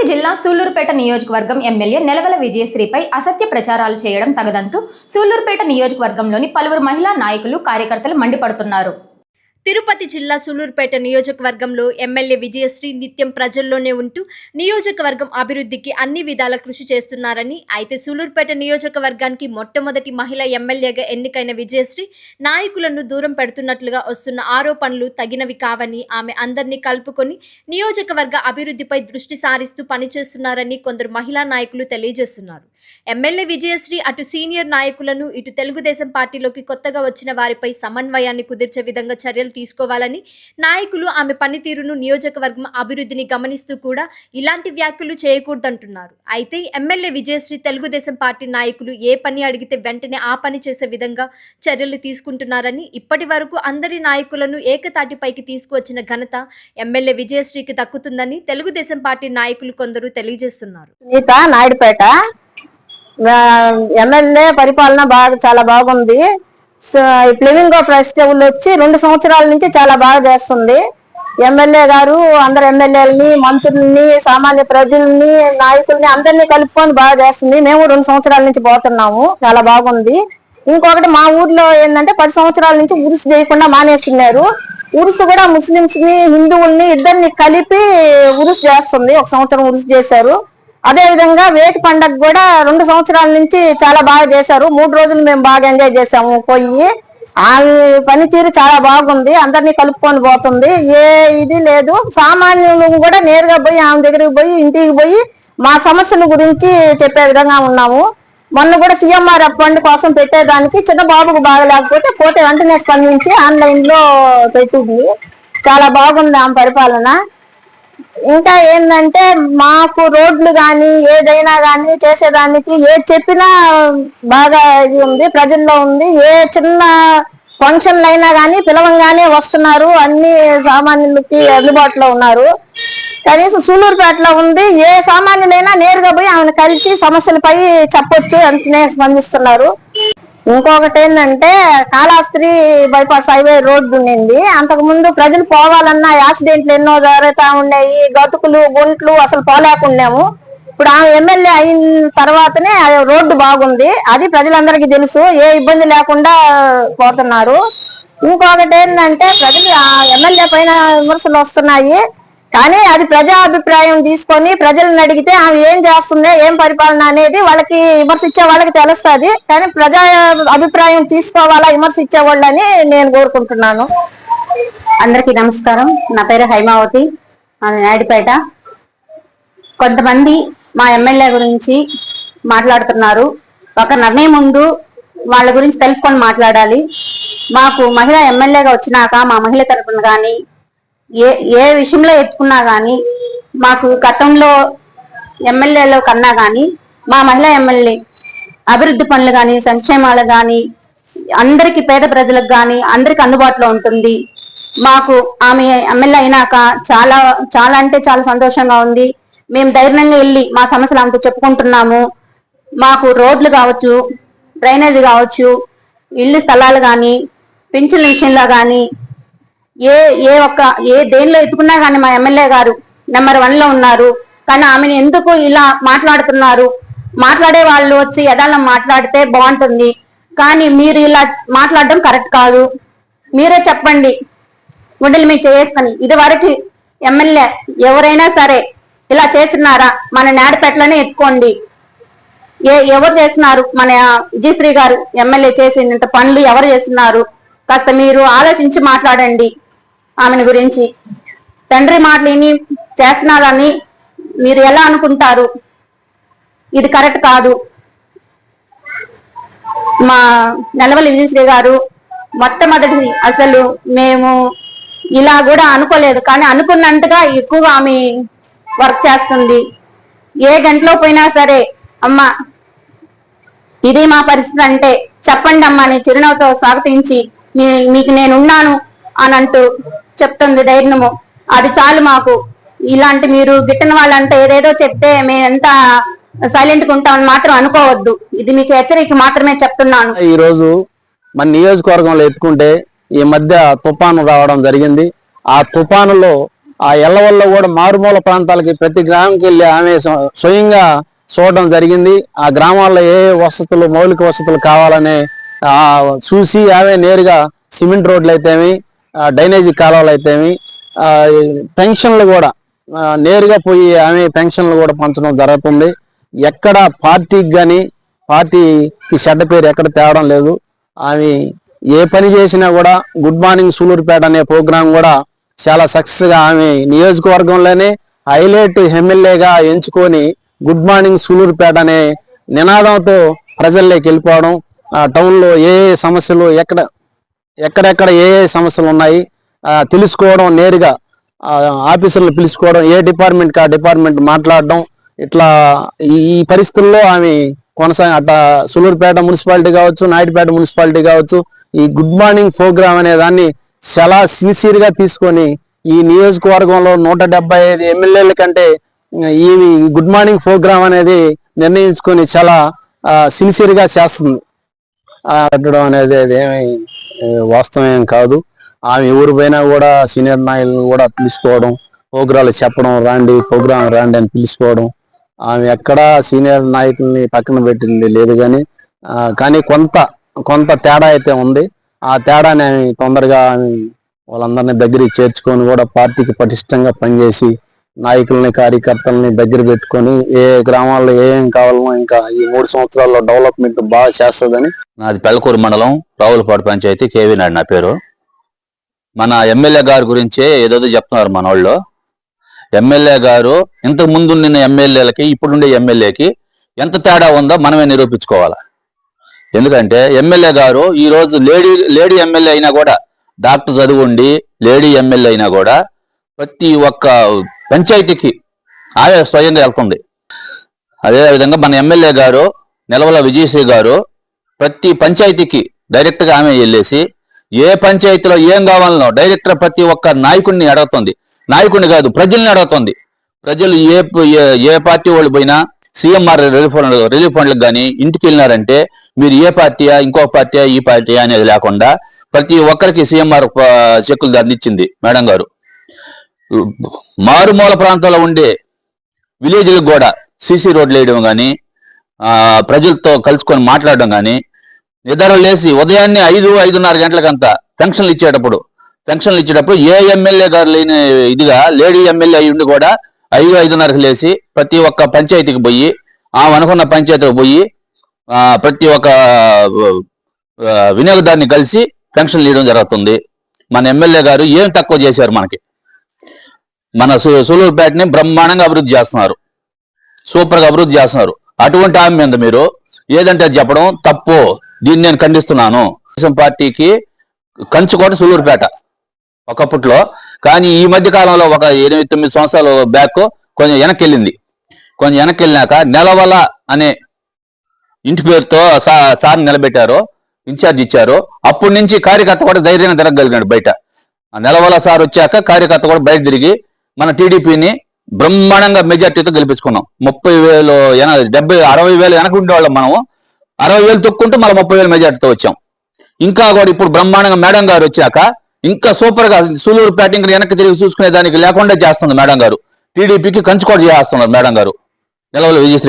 తిరుపతి జిల్లా సూళ్ళూరుపేట నియోజకవర్గం ఎమ్మెల్యే నెలవల విజయశ్రీపై అసత్య ప్రచారాలు చేయడం తగదంటూ సూళ్ళూరుపేట నియోజకవర్గంలోని పలువురు మహిళా నాయకులు కార్యకర్తలు మండిపడుతున్నారు. తిరుపతి జిల్లా సులూరుపేట నియోజకవర్గంలో ఎమ్మెల్యే విజయశ్రీ నిత్యం ప్రజల్లోనే ఉంటూ నియోజకవర్గం అభివృద్ధికి అన్ని విధాల కృషి చేస్తున్నారని అయితే సూలూరుపేట నియోజకవర్గానికి మొట్టమొదటి మహిళ ఎమ్మెల్యేగా ఎన్నికైన విజయశ్రీ నాయకులను దూరం పెడుతున్నట్లుగా వస్తున్న ఆరోపణలు తగినవి కావని ఆమె అందరినీ కలుపుకొని నియోజకవర్గ అభివృద్ధిపై దృష్టి సారిస్తూ పనిచేస్తున్నారని కొందరు మహిళా నాయకులు తెలియజేస్తున్నారు. ఎమ్మెల్యే విజయశ్రీ అటు సీనియర్ నాయకులను ఇటు తెలుగుదేశం పార్టీలోకి కొత్తగా వచ్చిన వారిపై సమన్వయాన్ని కుదిర్చే విధంగా చర్యలు తీసుకోవాలని నాయకులు ఆమె పనితీరును నియోజకవర్గం అభివృద్ధిని గమనిస్తూ కూడా ఇలాంటి వ్యాఖ్యలు చేయకూడదంటున్నారు. అయితే ఎమ్మెల్యే విజయశ్రీ తెలుగుదేశం పార్టీ నాయకులు ఏ పని అడిగితే వెంటనే ఆ పని చేసే విధంగా చర్యలు తీసుకుంటున్నారని ఇప్పటి వరకు అందరి నాయకులను ఏకతాటిపైకి తీసుకువచ్చిన ఘనత ఎమ్మెల్యే విజయశ్రీకి దక్కుతుందని తెలుగుదేశం పార్టీ నాయకులు కొందరు తెలియజేస్తున్నారు. సునీత నాయుడుపేట. ఎమ్మెల్యే పరిపాలన బాగా చాలా బాగుంది. ప్లెమింగ్ ఫెస్టివల్ వచ్చి రెండు సంవత్సరాల నుంచి చాలా బాగా చేస్తుంది. ఎమ్మెల్యే గారు అందరు ఎమ్మెల్యేలని మంత్రుల్ని సామాన్య ప్రజల్ని నాయకుల్ని అందరినీ కలుపుకొని బాగా చేస్తుంది. మేము రెండు సంవత్సరాల నుంచి పోతున్నాము. చాలా బాగుంది. ఇంకొకటి మా ఊర్లో ఏంటంటే పది సంవత్సరాల నుంచి ఉరుసు చేయకుండా మానేస్తున్నారు. ఉరుసు కూడా ముస్లింస్ని హిందువుల్ని ఇద్దరిని కలిపి ఉరుసు చేస్తుంది. ఒక సంవత్సరం ఉరుసు చేశారు. అదే విధంగా వేటి పండగ కూడా రెండు సంవత్సరాల నుంచి చాలా బాగా చేశారు. మూడు రోజులు మేము బాగా ఎంజాయ్ చేసాము పోయి. ఆమె పనితీరు చాలా బాగుంది. అందరినీ కలుపుకొని పోతుంది. ఏ ఇది లేదు. సామాన్యులు కూడా నేరుగా పోయి ఆమె దగ్గరికి పోయి ఇంటికి పోయి మా సమస్యల గురించి చెప్పే విధంగా ఉన్నాము. మొన్న కూడా సీఎంఆర్ ఫండ్ కోసం పెట్టేదానికి చిన్న బాబుకు బాగలేకపోతే పోతే వెంటనే స్పందించి ఆన్లైన్లో పెట్టింది. చాలా బాగుంది ఆమె పరిపాలన. ఇంకా ఏంటంటే మాకు రోడ్లు గాని ఏదైనా గాని చేసేదానికి ఏ చెప్పినా బాగా ఇది ఉంది ప్రజల్లో ఉంది. ఏ చిన్న ఫంక్షన్లు అయినా కానీ పిలవంగానే వస్తున్నారు. అన్ని సామాన్యులకి అందుబాటులో ఉన్నారు. కనీసం సూలూరుపేటలో ఉంది. ఏ సామాన్యులైనా నేరుగా పోయి ఆమెను కలిసి సమస్యలపై చెప్పొచ్చు వెంటనే స్పందిస్తున్నారు. ఇంకొకటి ఏంటంటే కాళాస్త్రి బైపాస్ హైవే రోడ్డు ఉండింది. అంతకు ముందు ప్రజలు పోవాలన్నా యాక్సిడెంట్లు ఎన్నో జరుగుతా ఉండేవి. గతుకులు గుంట్లు అసలు పోలేకున్నాము ఇప్పుడు ఆమె ఎమ్మెల్యే అయిన తర్వాతనే రోడ్డు బాగుంది. అది ప్రజలందరికీ తెలుసు. ఏ ఇబ్బంది లేకుండా పోతున్నారు. ఇంకొకటి ఏంటంటే ప్రజలు ఆ ఎమ్మెల్యే పైన విమర్శలు వస్తున్నాయి. కానీ అది ప్రజా అభిప్రాయం తీసుకొని ప్రజలను అడిగితే ఆమె ఏం చేస్తుంది ఏం పరిపాలన అనేది వాళ్ళకి విమర్శించే వాళ్ళకి తెలుస్తుంది. కానీ ప్రజా అభిప్రాయం తీసుకోవాలా విమర్శించే వాళ్ళని నేను కోరుకుంటున్నాను. అందరికీ నమస్కారం. నా పేరు హైమావతి నాయుడుపేట. కొంతమంది మా ఎమ్మెల్యే గురించి మాట్లాడుతున్నారు. ఒక నిర్ణయం ముందు వాళ్ళ గురించి తెలుసుకొని మాట్లాడాలి. మాకు మహిళ ఎమ్మెల్యేగా వచ్చినాక మా మహిళ తరపున కానీ ఏ ఏ విషయంలో ఎత్తుకున్నా కానీ మాకు గతంలో ఎమ్మెల్యేలో కన్నా కానీ మా మహిళా ఎమ్మెల్యే అభివృద్ధి పనులు కానీ సంక్షేమాలు కానీ అందరికి పేద ప్రజలకు కానీ అందరికి అందుబాటులో ఉంటుంది. మాకు ఆమె ఎమ్మెల్యే అయినాక చాలా చాలా అంటే చాలా సంతోషంగా ఉంది. మేము ధైర్యంగా వెళ్ళి మా సమస్యలు అంతా చెప్పుకుంటున్నాము. మాకు రోడ్లు కావచ్చు డ్రైనేజ్ కావచ్చు ఇల్లు స్థలాలు కానీ పింఛన్ల విషయంలో కానీ ఏ ఏ ఒక్క ఏ దేనిలో ఎత్తుకున్నా కానీ మా ఎమ్మెల్యే గారు నెంబర్ వన్లో ఉన్నారు. కానీ ఆమెను ఎందుకు ఇలా మాట్లాడుతున్నారు? మాట్లాడే వాళ్ళు వచ్చి యథాలం మాట్లాడితే బాగుంటుంది. కానీ మీరు ఇలా మాట్లాడడం కరెక్ట్ కాదు. మీరే చెప్పండి. గుండెలు మీకు చేసుకొని ఇది వరకు ఎమ్మెల్యే ఎవరైనా సరే ఇలా చేస్తున్నారా? మన నేడపెట్లనే ఎత్తుకోండి. ఏ ఎవరు చేస్తున్నారు? మన విజయశ్రీ గారు ఎమ్మెల్యే చేసినంత పనులు ఎవరు చేస్తున్నారు? కాస్త మీరు ఆలోచించి మాట్లాడండి. ఆమెను గురించి. తండ్రి మాటలు చేస్తున్నారని మీరు ఎలా అనుకుంటారు? ఇది కరెక్ట్ కాదు. మా నెలవల్లి విజయశ్రీ గారు మొట్టమొదటి అసలు మేము ఇలా కూడా అనుకోలేదు. కానీ అనుకున్నంతగా ఎక్కువగా ఆమె వర్క్ చేస్తుంది. ఏ గంటలో పోయినా సరే అమ్మ ఇది మా పరిస్థితి అంటే చెప్పండి అమ్మా అని చిరునవ్వుతో స్వాగతించి మీ మీకు నేనున్నాను. అని అంటూ చెప్తుంది ధైర్యము. అది చాలు మాకు. ఇలాంటి మీరు గిట్టిన వాళ్ళంటే ఏదేదో చెప్తే మేము ఎంత సైలెంట్గా ఉంటామని మాత్రం అనుకోవద్దు. ఇది మీకు హెచ్చరిక మాత్రమే చెప్తున్నాను. ఈ రోజు మన నియోజకవర్గంలో ఎత్తుకుంటే ఈ మధ్య తుఫాను రావడం జరిగింది. ఆ తుఫానులో ఆ ఎల్లవల్ల కూడా మారుమూల ప్రాంతాలకి ప్రతి గ్రామంకి వెళ్ళి ఆమె స్వయంగా చూడడం జరిగింది. ఆ గ్రామాల్లో ఏ వసతులు మౌలిక వసతులు కావాలని చూసి ఆమె నేరుగా సిమెంట్ రోడ్లు అయితేమి డ్రైనేజీ కాలువలు అయితేమి పెన్షన్లు కూడా నేరుగా పోయి ఆమె పెన్షన్లు కూడా పంచడం జరుగుతుంది. ఎక్కడ పార్టీకి కానీ పార్టీకి చెడ్డ పేరు ఎక్కడ తేవడం లేదు. ఆమె ఏ పని చేసినా కూడా గుడ్ మార్నింగ్ సూలూరుపేట అనే ప్రోగ్రాం కూడా చాలా సక్సెస్గా ఆమె నియోజకవర్గంలోనే హైలైట్ ఎమ్మెల్యేగా ఎంచుకొని గుడ్ మార్నింగ్ సూలూరుపేట అనే నినాదంతో ప్రజల్లోకి వెళ్ళిపోవడం ఆ ఏ ఏ సమస్యలు ఎక్కడ ఎక్కడెక్కడ ఏ ఏ సమస్యలు ఉన్నాయి తెలుసుకోవడం నేరుగా ఆఫీసర్లు పిలుచుకోవడం ఏ డిపార్ట్మెంట్ ఆ డిపార్ట్మెంట్ మాట్లాడడం ఇట్లా ఈ పరిస్థితుల్లో ఆమె కొనసాగ అట్లా సులూరుపేట మున్సిపాలిటీ కావచ్చు నాయుడుపేట మున్సిపాలిటీ కావచ్చు ఈ గుడ్ మార్నింగ్ ప్రోగ్రామ్ అనే దాన్ని చాలా సిన్సియర్గా తీసుకొని ఈ నియోజకవర్గంలో నూట డెబ్బై ఐదు ఎమ్మెల్యేల కంటే ఈ గుడ్ మార్నింగ్ ప్రోగ్రామ్ అనేది నిర్ణయించుకొని చాలా సిన్సియర్గా చేస్తుంది. అనేది ఏమి వాస్తవం కాదు. ఆమె ఎవరు పోయినా కూడా సీనియర్ నాయకులను కూడా పిలుచుకోవడం ప్రోగ్రాలు చెప్పడం రాండి ప్రోగ్రాం రాండి అని పిలుచుకోవడం ఆమె ఎక్కడా సీనియర్ నాయకుల్ని పక్కన పెట్టింది లేదు కానీ కానీ కొంత కొంత తేడా అయితే ఉంది. ఆ తేడాని ఆమె తొందరగా ఆమె వాళ్ళందరినీ దగ్గరికి చేర్చుకొని కూడా పార్టీకి పటిష్టంగా పనిచేసి నాయకుల్ని కార్యకర్తల్ని దగ్గర పెట్టుకొని ఏ గ్రామాల్లో ఏం కావాలనో ఇంకా ఈ మూడు సంవత్సరాల్లో డెవలప్మెంట్ బాగా చేస్తుందని. నాది పెళ్ళకూరు మండలం రావులపాడు పంచాయతీ కేవీ నాయుడు నా పేరు. మన ఎమ్మెల్యే గారి గురించే ఏదేదో చెప్తున్నారు మన వాళ్ళు. ఎమ్మెల్యే గారు ఇంతకు ముందు నిన్న ఎమ్మెల్యేలకి ఇప్పుడుండే ఎమ్మెల్యేకి ఎంత తేడా ఉందో మనమే నిరూపించుకోవాలి. ఎందుకంటే ఎమ్మెల్యే గారు ఈ రోజు లేడీ లేడీ ఎమ్మెల్యే అయినా కూడా డాక్టర్ చదువుండి లేడీ ఎమ్మెల్యే అయినా కూడా ప్రతి ఒక్క పంచాయతీకి ఆమె స్వయంగా వెళ్తుంది. అదేవిధంగా మన ఎమ్మెల్యే గారు నిలవల విజయశ్రీ గారు ప్రతి పంచాయతీకి డైరెక్ట్గా ఆమె వెళ్ళేసి ఏ పంచాయతీలో ఏం కావాలనో డైరెక్టర్ ప్రతి ఒక్క నాయకుడిని అడుగుతుంది. నాయకుడిని కాదు ప్రజల్ని అడుగుతుంది. ప్రజలు ఏ ఏ- ఏ పార్టీ వాళ్ళు పోయినా సీఎంఆర్ రిలీఫ్ ఫండ్ రిలీఫ్ ఫండ్లకు కానీ ఇంటికి వెళ్ళినారంటే మీరు ఏ పార్టీయా ఇంకో పార్టీయా ఈ పార్టీయా అనేది లేకుండా ప్రతి ఒక్కరికి సీఎంఆర్ చెక్కులు అందించింది మేడం గారు. మారుమూల ప్రాంతాల్లో ఉండే విలేజ్లకు కూడా సీసీ రోడ్లు వేయడం కానీ ప్రజలతో కలుసుకొని మాట్లాడడం కానీ నిద్ర లేచి ఉదయాన్నే ఐదు ఐదున్నర గంటలకంతా పెన్షన్లు ఇచ్చేటప్పుడు పెన్షన్లు ఇచ్చేటప్పుడు ఏ ఎమ్మెల్యే గారు లేని ఇదిగా లేడీ ఎమ్మెల్యే అయి ఉండి కూడా ఐదు ఐదున్నరకు లేచి ప్రతి ఒక్క పంచాయతీకి పోయి ఆమె అనుకున్న పంచాయతీకి పోయి ప్రతి ఒక్క వినియోగదారుని కలిసి పెన్షన్లు ఇవ్వడం జరుగుతుంది. మన ఎమ్మెల్యే గారు ఏం తక్కువ చేశారు మనకి? మన సు- సులూరుపేటని బ్రహ్మాండంగా అభివృద్ధి చేస్తున్నారు. సూపర్గా అభివృద్ధి చేస్తున్నారు. అటువంటి ఆమె మీద మీరు ఏదంటే అది చెప్పడం తప్పు దీన్ని నేను ఖండిస్తున్నాను. తెలుగుదేశం పార్టీకి కంచుకోట సూలూరుపేట ఒకప్పట్లో. కానీ ఈ మధ్య కాలంలో ఒక ఎనిమిది తొమ్మిది సంవత్సరాల బ్యాక్ కొంచెం వెనక్కి వెళ్ళింది కొంచెం వెనక్కి వెళ్ళినాక నెలవల అనే ఇంటి పేరుతో సా- సార్ నిలబెట్టారు. ఇన్ఛార్జ్ ఇచ్చారు. అప్పటి నుంచి కార్యకర్త కూడా ధైర్యంగా తిరగగలిగాడు బయట. నెలవల సార్ వచ్చాక కార్యకర్త కూడా బయట తిరిగి మన టీడీపీని బ్రహ్మాండంగా మెజార్టీతో గెలిపించుకున్నాం. ముప్పై వేలు ఎన డెబ్బై అరవై వేలు వెనక ఉండేవాళ్ళం మనము. అరవై వేలు తొక్కుంటూ మళ్ళీ ముప్పై వేలు మెజార్టీతో వచ్చాం. ఇంకా కూడా ఇప్పుడు బ్రహ్మాండంగా మేడం గారు వచ్చాక ఇంకా సూపర్గా సూలూరు ప్యాటింగ్ వెనక్కి తిరిగి చూసుకునే దానికి లేకుండా చేస్తుంది మేడం గారు. టీడీపీకి కంచుకోట చేస్తున్నారు మేడం గారు. నిలవలు విజయశ్రీ